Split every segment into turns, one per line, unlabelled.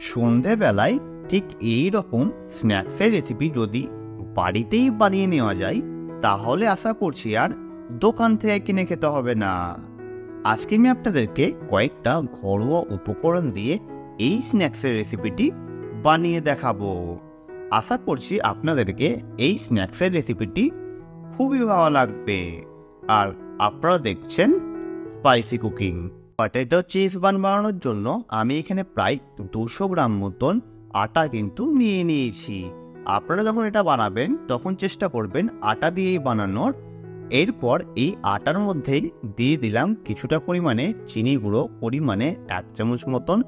সন্ধেবেলায় ঠিক এই রকম স্ন্যাক্সের রেসিপি যদি বাড়িতেই বানিয়ে নেওয়া যায়, তাহলে আশা করছি আর দোকান থেকে কিনে খেতে হবে না। আজকে আমি আপনাদেরকে কয়েকটা ঘরোয়া উপকরণ দিয়ে এই স্ন্যাক্সের রেসিপিটি বানিয়ে দেখাবো। আশা করছি আপনাদেরকে এই স্ন্যাক্সের রেসিপিটি খুবই ভালো লাগবে। আর আপনারা দেখছেন spicy cooking potato cheese bun বানানোর জন্য আমি এখানে প্রায় দুশো গ্রাম মতন আটা কিন্তু নিয়ে নিয়েছি। আপনারা যখন এটা বানাবেন, তখন চেষ্টা করবেন আটা দিয়েই বানানোর। এরপর এই আটার মধ্যেই দিয়ে দিলাম কিছুটা পরিমাণে চিনি গুঁড়ো, পরিমাণে এক চামচ মতন।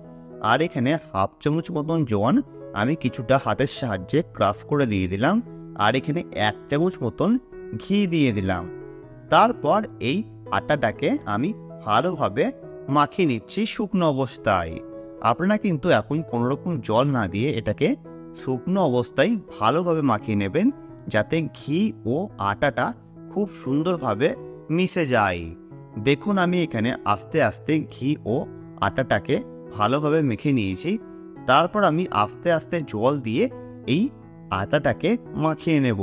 আর এখানে হাফ চামচ মতন জোয়ান আমি কিছুটা হাতের সাহায্যে ক্রাশ করে দিয়ে দিলাম। আর এখানে এক চামচ মতন ঘি দিয়ে দিলাম। তারপর এই আটাটাকে আমি ভালোভাবে মাখিয়ে নিচ্ছি শুকনো অবস্থায়। আপনারা কিন্তু এখন কোনো রকম জল না দিয়ে এটাকে শুকনো অবস্থায় ভালোভাবে মাখিয়ে নেবেন, যাতে ঘি ও আটাটা খুব সুন্দরভাবে মিশে যায়। দেখুন আমি এখানে আস্তে আস্তে ঘি ও আটাটাকে ভালোভাবে মেখে নিয়েছি। তারপর আমি আস্তে আস্তে জল দিয়ে এই আটাটাকে মাখিয়ে নেব।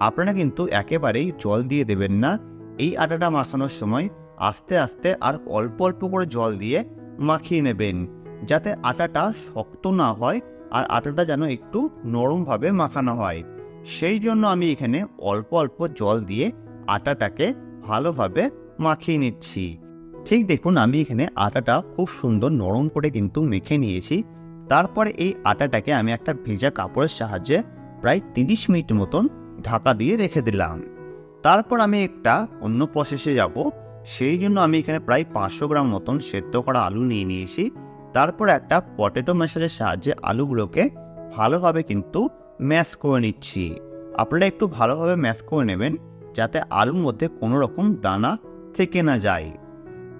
আপনারা কিন্তু একেবারেই জল দিয়ে দেবেন না। এই আটাটা মাখানোর সময় আস্তে আস্তে আর অল্প অল্প করে জল দিয়ে মাখিয়ে নেবেন, যাতে আটাটা শক্ত না হয় আর আটাটা যেন একটু নরমভাবে মাখানো হয়। সেই জন্য আমি এখানে অল্প অল্প জল দিয়ে আটাটাকে ভালোভাবে মাখিয়ে নিচ্ছি। ঠিক দেখুন, আমি এখানে আটাটা খুব সুন্দর নরম করে কিন্তু মেখে নিয়েছি। তারপরে এই আটাটাকে আমি একটা ভেজা কাপড়ের সাহায্যে প্রায় তিরিশ মিনিট মতন ঢাকা দিয়ে রেখে দিলাম। তারপর আমি একটা অন্য প্রসেসে যাব। সেই জন্য আমি এখানে প্রায় পাঁচশো গ্রাম মতন সেদ্ধ করা আলু নিয়ে নিয়েছি। তারপর একটা পটেটো ম্যাশারের সাহায্যে আলুগুলোকে ভালোভাবে কিন্তু ম্যাশ করে নিচ্ছি। আপনারা একটু ভালোভাবে ম্যাশ করে নেবেন যাতে আলুর মধ্যে কোনো রকম দানা থেকে না যায়।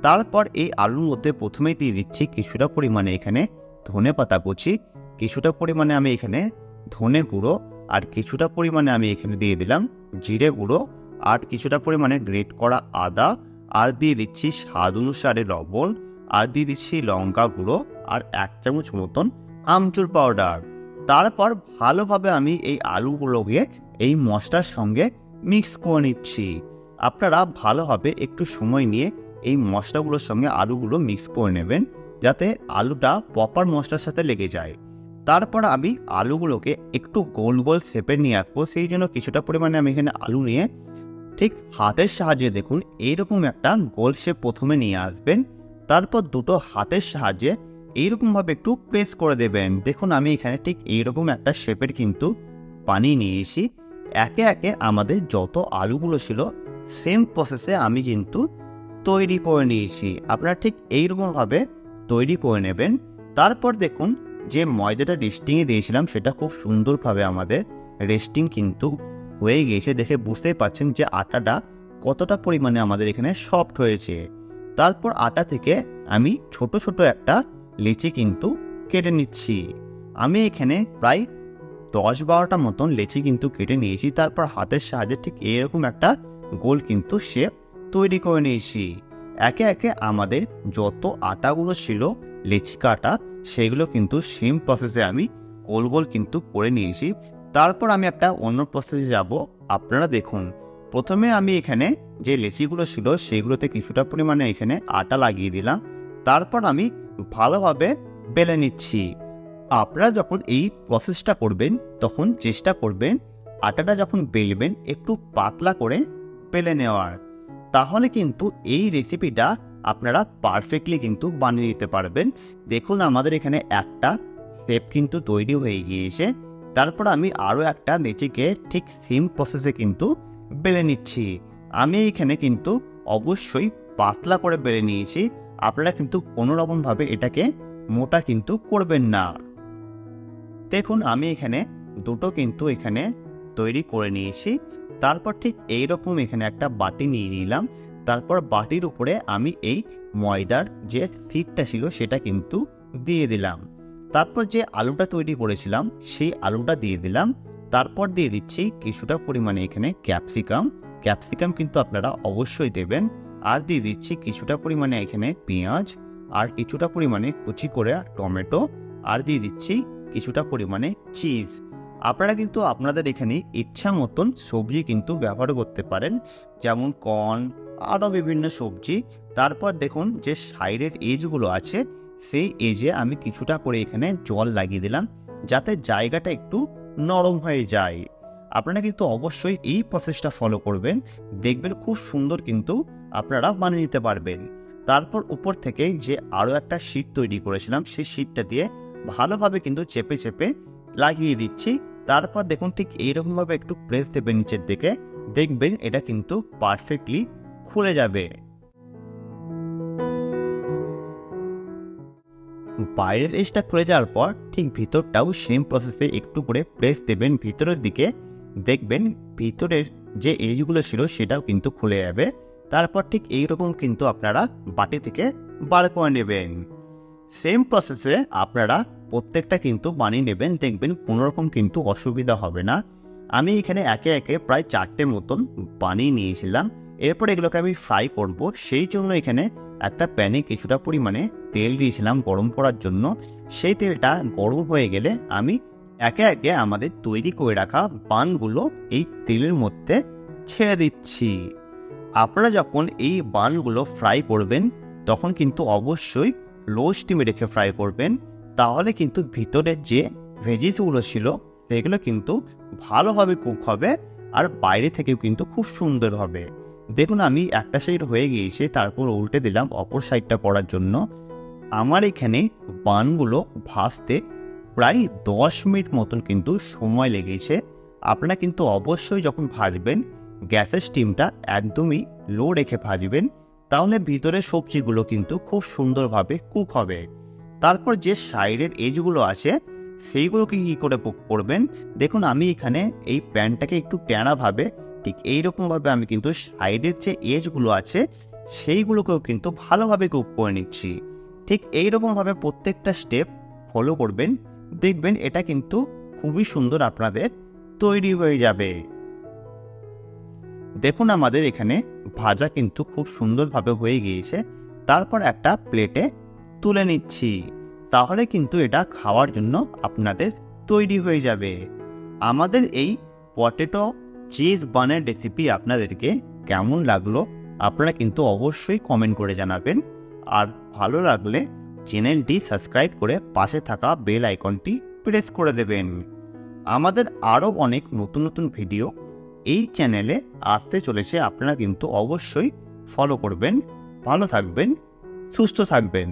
তারপর এই আলুর মধ্যে প্রথমেই দিয়ে দিচ্ছি কিছুটা পরিমাণে এখানে ধনে পাতা কুচি, কিছুটা পরিমাণে আমি এখানে ধনে গুঁড়ো আর কিছুটা পরিমাণে আমি এখানে দিয়ে দিলাম জিরে গুঁড়ো আর কিছুটা পরিমাণে গ্রেট করা আদা আর দিয়ে দিচ্ছি স্বাদ অনুসারে লবণ, আর দিয়ে দিচ্ছি লঙ্কা গুঁড়ো আর এক চামচ মতন আমচুর পাউডার তারপর ভালোভাবে আমি এই আলুগুলোকে এই মশলার সঙ্গে মিক্স করে নিচ্ছি। আপনারা ভালোভাবে একটু সময় নিয়ে এই মশলাগুলোর সঙ্গে আলুগুলো মিক্স করে নেবেন, যাতে আলুটা প্রপার মশলার সাথে লেগে যায়। তারপর আমি আলুগুলোকে একটু গোল গোল শেপে নিয়ে আসব, সেই জন্য কিছুটা পরিমাণে আমি এখানে আলু নিয়ে ঠিক হাতের সাহায্যে দেখুন, এইরকম একটা গোল শেপ প্রথমে নিয়ে আসবেন, তারপর দুটো হাতের সাহায্যে এইরকমভাবে একটু প্রেস করে দেবেন। দেখুন, আমি এখানে ঠিক এইরকম একটা শেপের কিন্তু পানি নিয়েছি একে একে আমাদের যত আলুগুলো ছিল সেম প্রসেসে আমি কিন্তু তৈরি করে নিয়েছি। আপনারা ঠিক এইরকমভাবে তৈরি করে নেবেন। তারপর দেখুন, যে ময়দাটা রেস্টিংয়ে দিয়েছিলাম, সেটা খুব সুন্দরভাবে আমাদের রেস্টিং কিন্তু হয়ে গিয়েছে দেখে বুঝতেই পারছেন যে আটাটা কতটা পরিমাণে আমাদের এখানে সফট হয়েছে। তারপর আটা থেকে আমি ছোট ছোট একটা লিচি কিন্তু কেটে নিচ্ছি। আমি এখানে প্রায় দশ, বারোটা মতন লেচি কিন্তু কেটে নিয়েছি। তারপর হাতের সাহায্যে ঠিক এরকম একটা গোল কিন্তু শেপ তৈরি করে নিয়েছি। একে একে আমাদের যত আটাগুলো ছিল, লেচি কাটা, সেগুলো কিন্তু সেম প্রসেসে আমি গোল গোল কিন্তু করে নিয়েছি। তারপর আমি একটা অন্য প্রসেসে যাব। আপনারা দেখুন, প্রথমে আমি এখানে যে লেচিগুলো ছিল, সেগুলোতে কিছুটা পরিমাণে এখানে আটা লাগিয়ে দিলাম। তারপর আমি ভালোভাবে বেলে নিচ্ছি। আপনারা যখন এই প্রসেসটা করবেন, তখন চেষ্টা করবেন আটাটা যখন বেলবেন, একটু পাতলা করে বেলে নেওয়ার। তাহলে কিন্তু এই রেসিপিটা আপনারা পারফেক্টলি কিন্তু বানিয়ে নিতে পারবেন। দেখুন, আমাদের এখানে একটা শেপ কিন্তু তৈরি হয়ে গিয়েছে। তারপর আমি আরও একটা লেচিকে ঠিক সেম প্রসেসে কিন্তু বেড়ে নিচ্ছি। আমি এখানে কিন্তু অবশ্যই পাতলা করে বেড়ে নিয়েছি। আপনারা কিন্তু কোনো রকমভাবে এটাকে মোটা কিন্তু করবেন না। দেখুন, আমি এখানে দুটো কিন্তু এখানে তৈরি করে নিয়েছি। তারপর ঠিক এইরকম এখানে একটা বাটি নিয়ে নিলাম। তারপর বাটির উপরে আমি এই ময়দার যে সিটটা ছিল সেটা কিন্তু দিয়ে দিলাম। তারপর যে আলুটা তৈরি করেছিলাম, সেই আলুটা দিয়ে দিলাম। তারপর দিয়ে দিচ্ছি কিছুটা পরিমাণে এখানে ক্যাপসিকাম। ক্যাপসিকাম কিন্তু আপনারা অবশ্যই দেবেন। আর দিয়ে দিচ্ছি কিছুটা পরিমাণে এখানে পেঁয়াজ আর কিছুটা পরিমাণে কুচি করে টমেটো। আর দিয়ে দিচ্ছি কিছুটা পরিমাণে চিজ। আপনারা কিন্তু আপনাদের এখানে ইচ্ছা মতন সবজি কিন্তু ব্যবহার করতে পারেন। যেমন কর্ন, আরও বিভিন্ন সবজি। তারপর দেখুন যে সাইডের এজগুলো আছে সেই এজে আমি কিছুটা করে এখানে জল লাগিয়ে দিলাম, যাতে জায়গাটা একটু নরম হয়ে যায়। আপনারা কিন্তু অবশ্যই এই প্রসেসটা ফলো করবেন, দেখবেন খুব সুন্দর কিন্তু আপনারা বানিয়ে নিতে পারবেন। তারপর উপর থেকে যে আরও একটা শীট তৈরি করেছিলাম, সেই শীটটা দিয়ে ভালোভাবে কিন্তু চেপে চেপে লাগিয়ে দিচ্ছি। তারপর দেখুন ঠিক এইরকমভাবে একটু প্রেস দেবেন নিচের দিকে, দেখবেন এটা কিন্তু পারফেক্টলি খুলে যাবে। বাইরের এজটা খুলে যাওয়ার পর ঠিক ভিতরটাও সেম প্রসেসে একটু করে প্রেস দেবেন ভিতরের দিকে। দেখবেন ভিতরের যে এজগুলো ছিল সেটাও কিন্তু খুলে যাবে। তারপর ঠিক এইরকম কিন্তু আপনারা বাটি থেকে বার করে নেবেন। সেম প্রসেসে আপনারা প্রত্যেকটা কিন্তু বানিয়ে নেবেন, দেখবেন কোনোরকম কিন্তু অসুবিধা হবে না। আমি এখানে একে একে প্রায় চারটে মতন বানিয়ে নিয়েছিলাম। এরপর এগুলোকে আমি ফ্রাই করব। সেই জন্য এখানে একটা প্যানে কিছুটা পরিমাণে তেল দিয়েছিলাম গরম করার জন্য। সেই তেলটা গরম হয়ে গেলে আমি একে একে আমাদের তৈরি করে রাখা বানগুলো এই তেলের মধ্যে ছেড়ে দিচ্ছি। আপনারা যখন এই বানগুলো ফ্রাই করবেন, তখন কিন্তু অবশ্যই লো স্টিমে রেখে ফ্রাই করবেন। তাহলে কিন্তু ভিতরের যে ভেজিসগুলো ছিল, সেগুলো কিন্তু ভালোভাবে কুক হবে আর বাইরে থেকেও কিন্তু খুব সুন্দর হবে। দেখুন, আমি একটা সাইড হয়ে গিয়েছে, তারপর উল্টে দিলাম, অপর সাইডটা করার জন্য। আমার এখানে বানগুলো ভাজতে প্রায় দশ মিনিট মতন কিন্তু সময় লেগেছে। আপনারা কিন্তু অবশ্যই যখন ভাজবেন, গ্যাসের স্টিমটা একদমই লো রেখে ভাজবেন, তাহলে ভিতরে সবজিগুলো কিন্তু খুব সুন্দরভাবে কুক হবে। তারপর যে সাইডের এজগুলো আছে, সেইগুলোকে কী করে করবেন? দেখুন, আমি এখানে এই প্যানটাকে একটু ট্যাঁড়াভাবে ঠিক এইরকমভাবে আমি কিন্তু সাইডের যে এজগুলো আছে, সেইগুলোকেও কিন্তু ভালোভাবে কুক করে নিচ্ছি। ঠিক এইরকমভাবে প্রত্যেকটা স্টেপ ফলো করবেন, দেখবেন এটা কিন্তু খুবই সুন্দর আপনাদের তৈরি হয়ে যাবে। দেখুন আমাদের এখানে ভাজা কিন্তু খুব সুন্দরভাবে হয়ে গিয়েছে। তারপর একটা প্লেটে তুলে নিচ্ছি। তাহলে কিন্তু এটা খাওয়ার জন্য আপনাদের তৈরি হয়ে যাবে। আমাদের এই পটেটো চিজ বানের রেসিপি আপনাদেরকে কেমন লাগল, আপনারা কিন্তু অবশ্যই কমেন্ট করে জানাবেন। আর ভালো লাগলে চ্যানেলটি সাবস্ক্রাইব করে পাশে থাকা বেল আইকনটি প্রেস করে দেবেন। আমাদের আরও অনেক নতুন নতুন ভিডিও এই চ্যানেলে আসতে চলেছে, আপনারা কিন্তু অবশ্যই ফলো করবেন। ভালো থাকবেন, সুস্থ থাকবেন।